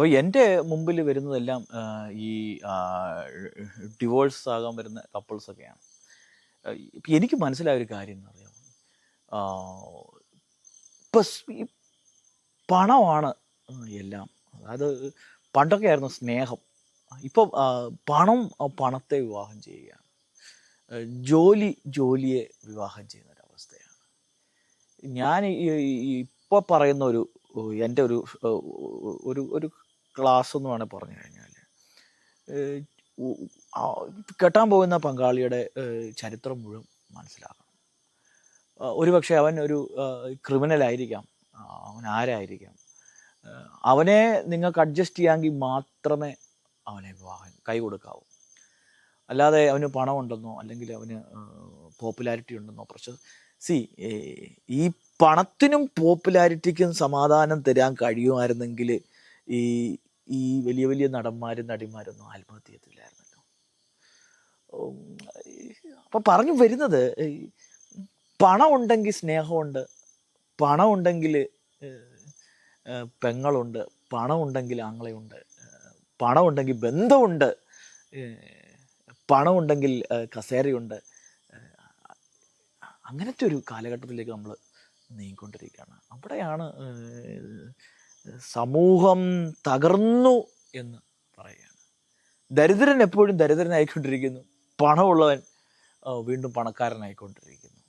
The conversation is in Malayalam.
അപ്പോൾ എന്റെ മുമ്പിൽ വരുന്നതെല്ലാം ഈ ഡിവോഴ്സ് ആകാൻ വരുന്ന കപ്പിൾസൊക്കെയാണ് ഇപ്പം എനിക്ക് മനസ്സിലായ ഒരു കാര്യം എന്ന് അറിയാമോ ഇപ്പം പണമാണ് എല്ലാം. അതായത് പണ്ടൊക്കെ ആയിരുന്നു സ്നേഹം. ഇപ്പോൾ പണം പണത്തെ വിവാഹം ചെയ്യുകയാണ്. ജോലി ജോലിയെ വിവാഹം ചെയ്യുന്ന ഒരു അവസ്ഥയാണ്. ഞാൻ ഇപ്പോൾ പറയുന്ന ഒരു എന്റെ ഒരു ഒരു ക്ലാസ് എന്ന് വേണേൽ പറഞ്ഞു കഴിഞ്ഞാൽ കെട്ടാൻ പോകുന്ന പങ്കാളിയുടെ ചരിത്രം മുഴുവൻ മനസ്സിലാക്കണം. ഒരുപക്ഷെ അവൻ ഒരു ക്രിമിനൽ ആയിരിക്കാം അവൻ ആരായിരിക്കാം? അവനെ നിങ്ങൾക്ക് അഡ്ജസ്റ്റ് ചെയ്യാമെങ്കിൽ മാത്രമേ അവനെ വിവാഹം കൈ കൊടുക്കാവൂ. അല്ലാതെ അവന് പണമുണ്ടെന്നോ അല്ലെങ്കിൽ അവന് പോപ്പുലാരിറ്റി ഉണ്ടെന്നോ പ്രശ്നം. സി ഈ പണത്തിനും പോപ്പുലാരിറ്റിക്കും സമാധാനം തരാൻ കഴിയുമായിരുന്നെങ്കിൽ ഈ ഈ വലിയ വലിയ നടന്മാരും നടിമാരൊന്നും ആത്മഹത്യ ചെയ്തില്ലായിരുന്നല്ലോ അപ്പൊ പറഞ്ഞു വരുന്നത് പണം ഉണ്ടെങ്കിൽ സ്നേഹമുണ്ട് പണം ഉണ്ടെങ്കിൽ പെങ്ങളുണ്ട് പണം ഉണ്ടെങ്കിൽ ആങ്ങളയുണ്ട് പണം ഉണ്ടെങ്കിൽ ബന്ധമുണ്ട് പണം ഉണ്ടെങ്കിൽ കസേരയുണ്ട് അങ്ങനത്തെ ഒരു കാലഘട്ടത്തിലേക്ക് നമ്മൾ നീങ്ങിക്കൊണ്ടിരിക്കുകയാണ്. അവിടെയാണ് സമൂഹം തകർന്നു എന്ന് പറയുകയാണ്. ദരിദ്രൻ എപ്പോഴും ദരിദ്രനായിക്കൊണ്ടിരിക്കുന്നു. പണമുള്ളവൻ വീണ്ടും പണക്കാരനായിക്കൊണ്ടിരിക്കുന്നു.